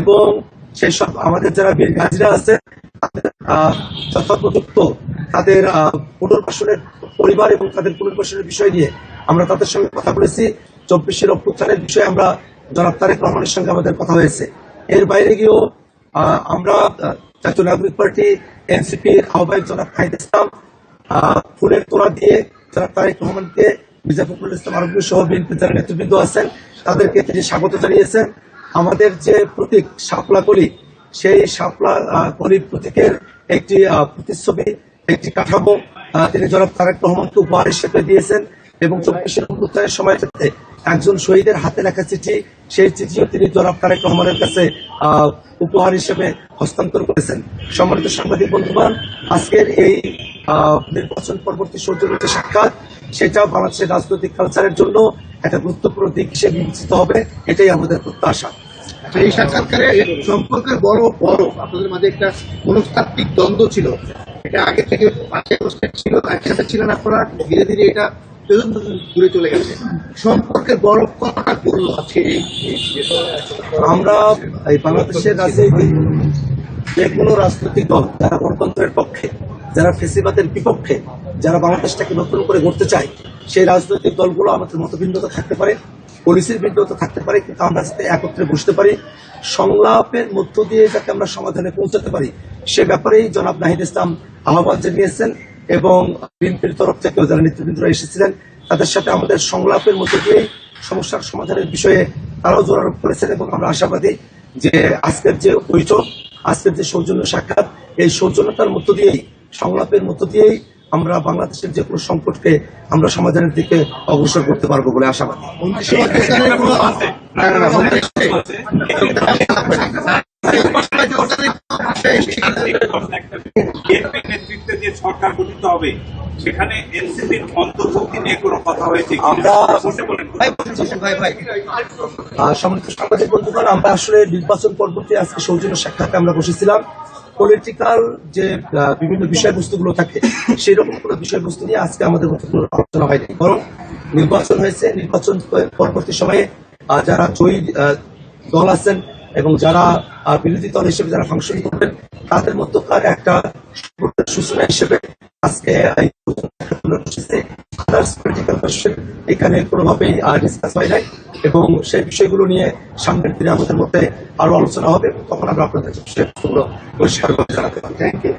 এবং সেই সব আমাদের যারা বীর গাজীরা আছে, তাদের তাদের পুনর্বাসনের পরিবার এবং তাদের পুনর্বাসনের বিষয় নিয়ে আমরা তাদের সঙ্গে কথা বলেছি। চব্বিশের অভ্যুত্থানের বিষয়ে আমরা জনাব তারেক রহমানের সঙ্গে আমাদের কথা হয়েছে। এর বাইরে গিয়েও আমরা জাতীয় নাগরিক পার্টি, এনসিপির আহ্বায়ক জনাব খাহিদ ইসলাম ফুলের তোড়া দিয়ে যারা তারেক রহমানকে মির্জা ফখরুল ইসলাম আরবি সহ বিএনপি যারা নেতৃবৃন্দ আছেন, তাদেরকে তিনি স্বাগত জানিয়েছেন। আমাদের যে প্রতীক শাপলা কলি সেই শাপলা আহ, কলির প্রতীকের একটি প্রতিচ্ছবি একটি কাঠামো তিনি জনাব তারেক রহমানকে উপহার হিসেবে দিয়েছেন এবং চব্বিশের অভ্যুত্থানের সময় যাতে একজন শহীদের হাতে লেখা চিঠি সেই চিঠিও তিনি জনাব তারেক রহমানের কাছে উপহার হিসেবে হস্তান্তর করেছেন। সম্মানিত সাংবাদিক বন্ধুবান আজকের এই নির্বাচন পরবর্তী সৌজন্য সাক্ষাৎ সেটা বাংলাদেশের রাজনৈতিক কালচারের জন্য একটা গুরুত্বপূর্ণ দিক হিসেবে বিবেচিত হবে এটাই আমাদের প্রত্যাশা। এই সাক্ষাৎকারে সম্পর্কের বড় বড় আপনাদের মাঝে একটা মনস্তাত্ত্বিক দ্বন্দ্ব ছিল। এটা আগে থেকে আগস্টের ছিল একসাথে ছিলেন আপনারা ধীরে ধীরে এটা দূরে চলে গেছে। সম্পর্কের বড় আজকে বিষয়ে? আমরা এই বাংলাদেশের রাজনীতি যে কোনো রাজনৈতিক দল যারা গণতন্ত্রের পক্ষে যারা ফেসিবাদের বিপক্ষে যারা বাংলাদেশটাকে নতুন করে গড়তে চায়, সেই রাজনৈতিক দলগুলো আমাদের মতভিন্নতা থাকতে পারে, পলিসির ভিন্নতা থাকতে পারে, কিন্তু আমরা যাতে একত্রে বসতে পারি, সংলাপের মধ্য দিয়ে যাতে আমরা সমাধানে পৌঁছাতে পারি, সে ব্যাপারেই জনাব নাহিদ ইসলাম আহ্বান জানিয়েছেন এবং বিএনপির তরফ থেকেও যারা নেতৃবৃন্দরা এসেছিলেন, তাদের সাথে আমাদের সংলাপের মধ্য দিয়ে সমস্যার সমাধানের বিষয়ে তারাও জোরারোপ করেছেন এবং আমরা আশাবাদী যে আজকের যে বৈঠক, আজকের যে সৌজন্য সাক্ষাৎ, এই সৌজন্যতার মধ্য দিয়েই, সংলাপের মধ্য দিয়েই আমরা বাংলাদেশের যে কোনো সংকটকে আমরা সমাধানের দিকে অগ্রসর করতে পারব বলে আশাবাদী। নেতৃত্বে যে আমরা- সাংবাদিক বন্ধুগণ আমরা আসলে নির্বাচন পরবর্তী আজকে সৌজন্য সাক্ষাতে আমরা বসেছিলাম। পলিটিক্যাল যে বিভিন্ন বিষয়বস্তুগুলো থাকে সেই রকম কোনো বিষয়বস্তু নিয়ে আজকে আমাদের মধ্যে আলোচনা হয়নি বরং নির্বাচন হয়েছে নির্বাচন পরবর্তী সময়ে যারা জয়ী দল আছেন এবং যারা বিরোধী দল হিসেবে যারা ফাংশন করবেন তাদের মধ্যকার একটা সূচনা হিসেবে আজকে এখানে কোনোভাবেই ডিসকাস হয় নাই। এবং সেই বিষয়গুলো নিয়ে সামনের দিনে আমাদের মধ্যে আরও আলোচনা হবে। তখন আমরা আপনাদের সেগুলো পরিষ্কার করে জানাতে পারি থ্যাংক ইউ